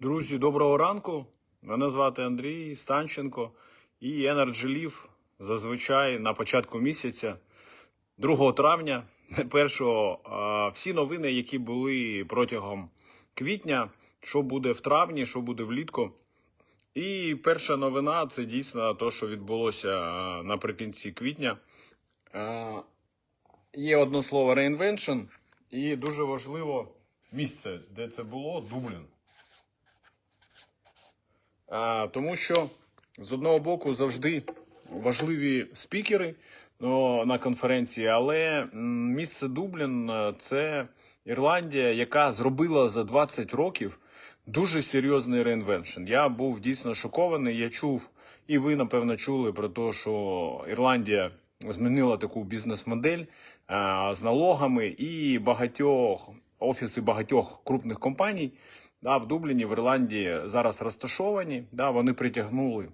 Друзі, доброго ранку. Мене звати Андрій Станченко і Energy Leaf зазвичай на початку місяця, 2 травня, 1-го, всі новини, які були протягом квітня, що буде в травні, що буде влітку. І перша новина це дійсно те, що відбулося наприкінці квітня. Є одне слово reinvention, і дуже важливо місце, де це було Дублін. Тому що з одного боку завжди важливі спікери ну, на конференції, але місце Дублін е, це Ірландія, яка зробила за 20 років дуже серйозний реінвеншн. Я був дійсно шокований. Я чув, і ви напевно чули про те, що Ірландія змінила таку бізнес-модель а, з налогами і багатьох офіси багатьох крупних компаній. Да, в Дубліні, в Ірландії зараз розташовані. Да, вони притягнули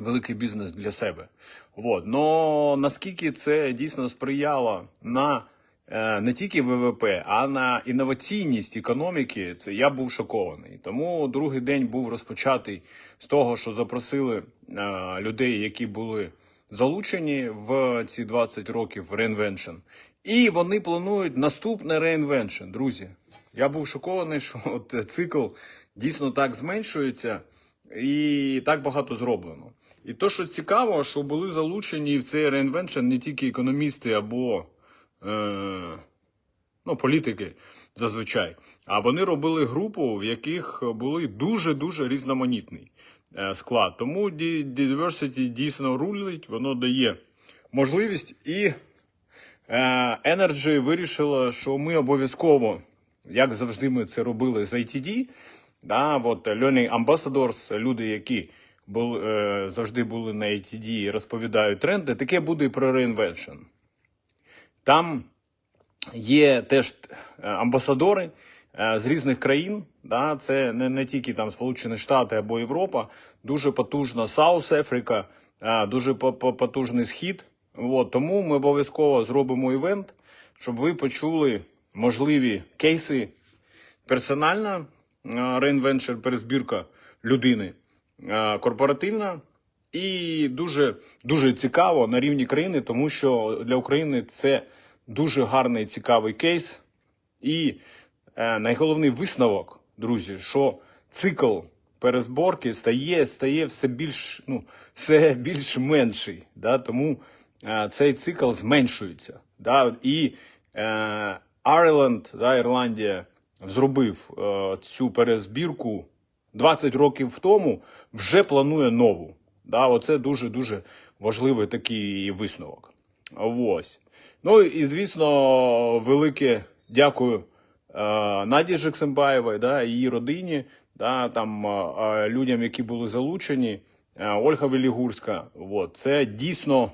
великий бізнес для себе. Вот. Но наскільки це дійсно сприяло на е, не тільки ВВП, а на інноваційність економіки, це я був шокований. Тому другий день був розпочатий з того, що запросили е, людей, які були залучені в ці 20 років Reinvention. І вони планують наступне Reinvention, друзі. Я був шокований, що от цикл дійсно так зменшується і так багато зроблено. І то, що цікаво, що були залучені в цей Reinvention не тільки економісти або е, ну, політики зазвичай, а вони робили групу, в яких були дуже-дуже різноманітний е, склад. Тому diversity дійсно рулить, воно дає можливість і Е, Energy вирішила, що ми обов'язково, як завжди, ми це робили з ITD, да, от Learning Ambassadors, люди, які були, е, завжди були на ITD і розповідають тренди, таке буде і про Reinvention. Там є теж е, амбасадори е, з різних країн. Да, це не, не тільки там Сполучені Штати або Європа, дуже потужна South Africa, дуже по- по- потужний схід. От, тому ми обов'язково зробимо івент, щоб ви почули можливі кейси персональна е, перезбірка людини, корпоративна і дуже, дуже цікаво на рівні країни, тому що для України це дуже гарний цікавий кейс. І е, найголовний висновок, друзі, що цикл перезборки стає, стає все більш, ну, все більш менший. Да? Тому е, цей цикл зменшується. Да? І е, Айрленд, да, Ірландія, зробив е, цю перезбірку 20 років тому, вже планує нову. Да? Оце дуже-дуже важливий такий висновок. Ось. Ну і звісно, велике дякую е, Наді Жексембаєвій, да, її родині, да, там, е, е, людям, які були залучені, е, Ольга Велігурська. Це дійсно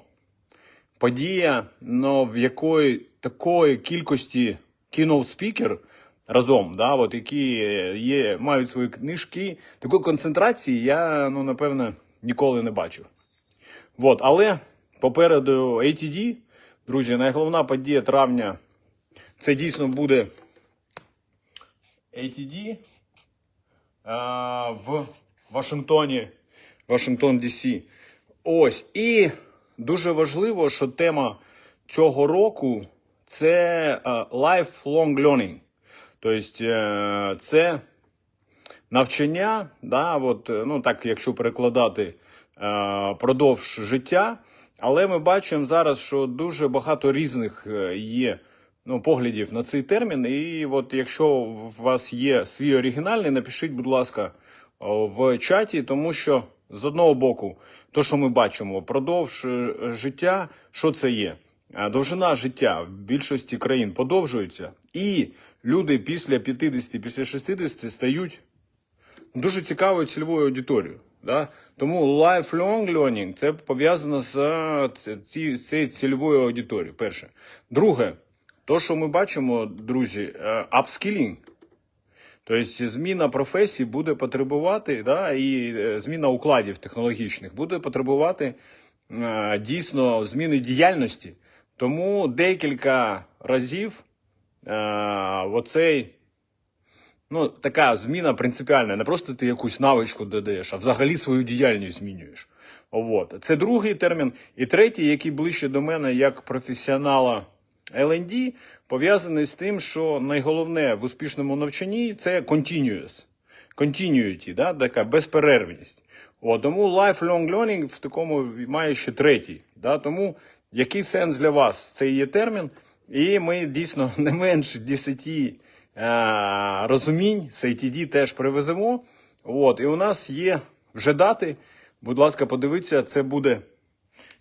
подія, но в якої такої кількості keynote спікер разом, да, от, які є, мають свої книжки, такої концентрації я, ну, напевно, ніколи не бачив. Вот, але попереду ATD, друзі, найголовна подія травня це дійсно буде ATD а, в Вашингтоні, Вашингтон DC. Ось. І дуже важливо, що тема цього року це а, lifelong learning. Тобто, е, це навчання, да, от, е, ну так, якщо перекладати е, продовж життя. Але ми бачимо зараз, що дуже багато різних е, є ну, поглядів на цей термін. І от якщо у вас є свій оригінальний, напишіть, будь ласка, в чаті, тому що з одного боку, то, що ми бачимо, продовж е, життя, що це є? Е, Довжина життя в більшості країн подовжується, і люди після 50, після 60 стають дуже цікавою цільовою аудиторією. Да? Тому lifelong learning це пов'язано з е, цією цільовою аудиторією. Перше. Друге, то, що ми бачимо, друзі, е, upskilling, Тобто зміна професій буде потребувати, да, і е, зміна укладів технологічних буде потребувати е, дійсно зміни діяльності. Тому декілька разів е, оцей ну, така зміна принципіальна. Не просто ти якусь навичку додаєш, а взагалі свою діяльність змінюєш. От. Це другий термін. І третій, який ближче до мене як професіонала L&D, пов'язаний з тим, що найголовне в успішному навчанні це continuous. Continuity, да, така безперервність. От, тому lifelong learning в такому має ще третій. Да, тому який сенс для вас? Це є термін, і ми дійсно не менш 10 е, розумінь з ATD теж привеземо. От, і у нас є вже дати. Будь ласка, подивіться, це буде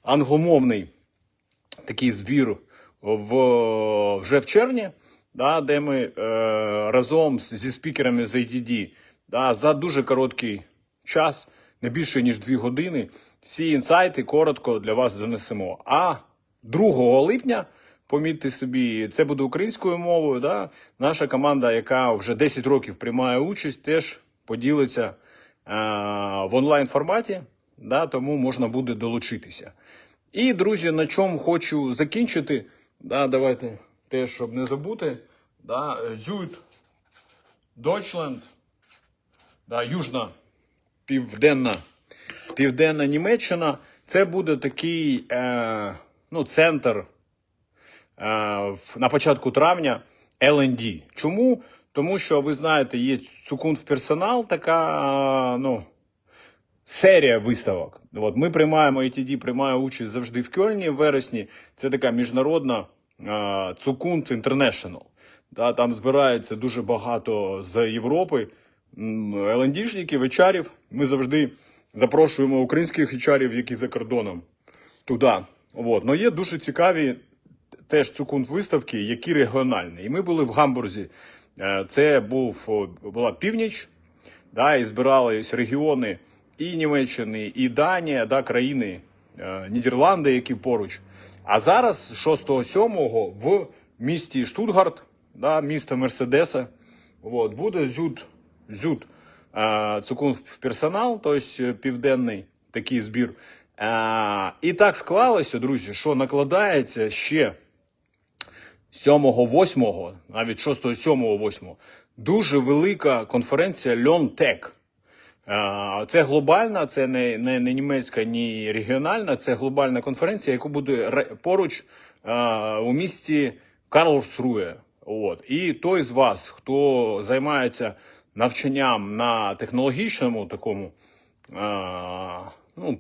англомовний такий збір в, вже в червні, да, де ми е, разом зі спікерами з ATD да, за дуже короткий час, не більше ніж дві години, всі інсайти коротко для вас донесемо. А 2 липня, помітьте собі, це буде українською мовою. Да, наша команда, яка вже 10 років приймає участь, теж поділиться е, в онлайн форматі, да, тому можна буде долучитися. І, друзі, на чому хочу закінчити. Да, давайте теж, щоб не забути. Да, Зюд, да, Южна, Південна, Південна Німеччина. Це буде такий е, ну, центр е, в- на початку травня L&D. Чому? Тому що ви знаєте, є Цукунф персонал, така, е, ну, серія виставок. От ми приймаємо ATD, приймає участь завжди в Кельні в вересні. Це така міжнародна а, Цукунт International. Да, там збирається дуже багато з Європи ЛНДшників, HR. Ми завжди запрошуємо українських HR, які за кордоном туди. От. Но є дуже цікаві теж цукунт виставки, які регіональні. І ми були в Гамбурзі. Е, Це був, була північ, да, і збирались регіони і Німеччини, і Данія, да, країни е, Нідерланди, які поруч. А зараз, 6-7 в місті Штутгарт, да, місто Мерседеса, от, буде зюд, зюд цукун в персонал, тобто південний такий збір. І так склалося, друзі, що накладається ще 7-8, навіть 6-7-8, дуже велика конференція. Е, Це глобальна, це не, не, не німецька, ні регіональна, це глобальна конференція, яка буде поруч е, у місті Карлсруе. От. І той з вас, хто займається навчанням на технологічному такому е, ну,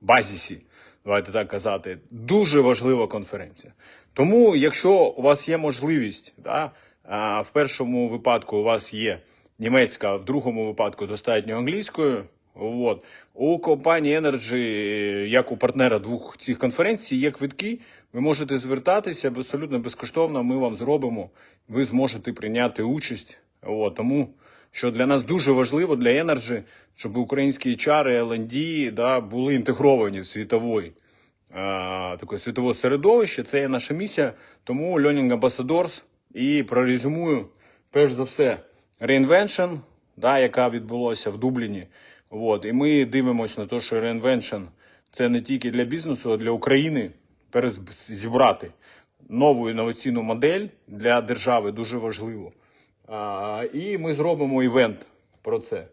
базісі, давайте так казати, дуже важлива конференція. Тому, якщо у вас є можливість, да, а, в першому випадку у вас є німецька, в другому випадку достатньо англійською. От. У компанії Energy, як у партнера двох цих конференцій, є квитки. Ви можете звертатися абсолютно безкоштовно. Ми вам зробимо. Ви зможете прийняти участь. От. Тому що для нас дуже важливо для Energy, щоб українські HR, L&D, да, були інтегровані в світовий таке світове середовище. Це є наша місія. Тому Learning Ambassadors і прорезюмую перш за все Reinvention, да, яка відбулася в Дубліні. От, і ми дивимося на те, що Reinvention це не тільки для бізнесу, а для України перез- зібрати нову інноваційну модель для держави дуже важливо. І ми зробимо івент про це.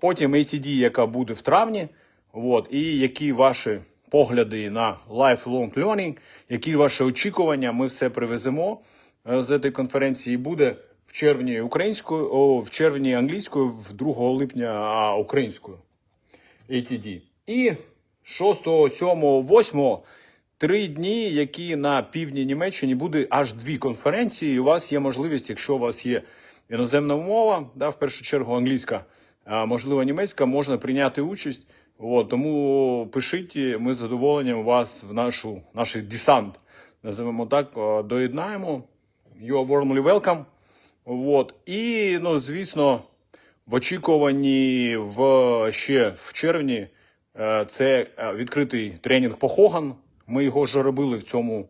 Потім ATD, яка буде в травні, от, і які ваші погляди на lifelong learning, які ваші очікування, ми все привеземо е, з цієї конференції. Буде в червні українською, о, в червні англійською, в 2 липня українською. ATD. І 6, 7, 8 три дні, які на півдні Німеччині буде аж дві конференції. І у вас є можливість, якщо у вас є іноземна мова, да, в першу чергу англійська, а можливо німецька, можна прийняти участь. От, тому пишіть, ми з задоволенням вас в нашу наш десант, називаємо так, доєднаємо. You are warmly welcome. От. І, ну, звісно, в очікуванні в ще в червні е, це е, відкритий тренінг по Хоган. Ми його вже робили в цьому е,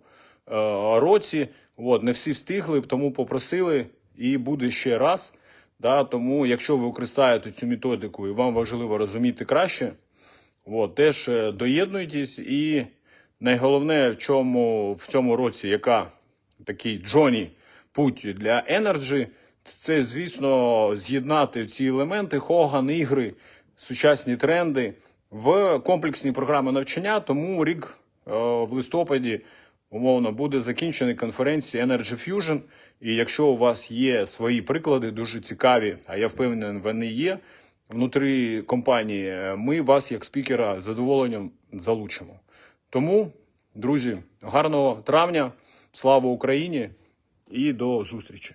році. От, не всі встигли, тому попросили, і буде ще раз. Да, тому, якщо ви використаєте цю методику і вам важливо розуміти краще, от, теж е, доєднуйтесь. І найголовне, в чому в цьому році, яка такий Джоні путь для Energy, це, звісно, з'єднати ці елементи, Хоган, ігри, сучасні тренди в комплексні програми навчання. Тому рік в листопаді умовно буде закінчений конференції Energy Fusion. І якщо у вас є свої приклади, дуже цікаві, а я впевнений, вони є внутрі компанії, е, ми вас, як спікера, з задоволенням залучимо. Тому, друзі, гарного травня, слава Україні і до зустрічі!